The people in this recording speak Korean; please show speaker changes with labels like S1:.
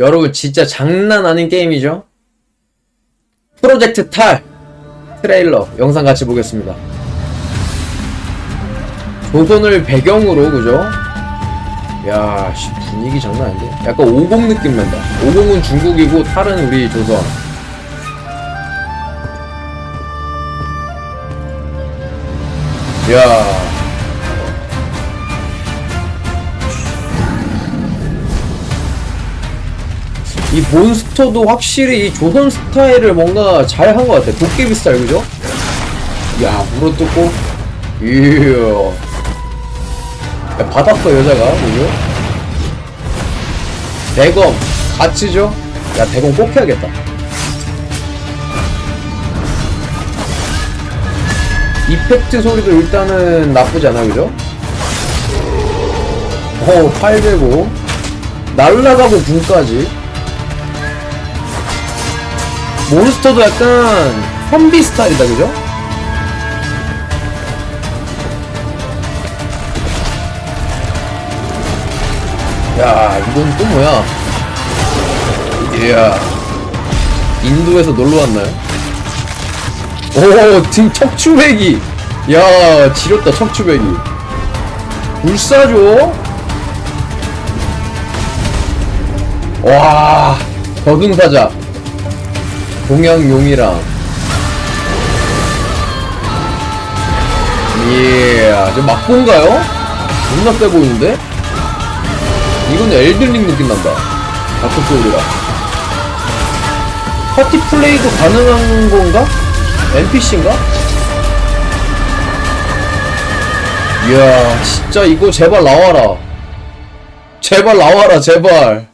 S1: 여러분 진짜 장난 아닌 게임이죠? 프로젝트 탈 트레일러 영상 같이 보겠습니다. 조선을 배경으로 그죠? 야, 씨, 분위기 장난 아닌데? 약간 50 느낌 난다. 50은 중국이고 탈은 우리 조선. 야. 이 몬스터도 확실히 이 조선 스타일을 뭔가 잘 한 것 같아. 도깨비 스타일, 그죠? 야, 물어 뜯고. 이야. 야, 받았어, 여자가. 그죠? 대검. 같이죠? 야, 대검 꼭 해야겠다. 이펙트 소리도 일단은 나쁘지 않아, 그죠? 어, 805. 날라가고 군까지. 몬스터도 약간 험비 스타일이다 그죠? 야 이건 또 뭐야? 이야. 인도에서 놀러 왔나요? 오팀 척추배기. 야 지렸다 척추배기. 불사조? 와 거등사자 동양용이랑 이야 저 막본가요? 존나 세 보이는데? 이건 엘든링 느낌 난다 다크 소울이라 파티 플레이도 가능한 건가? NPC인가? 이야 진짜 이거 제발 나와라 제발 나와라 제발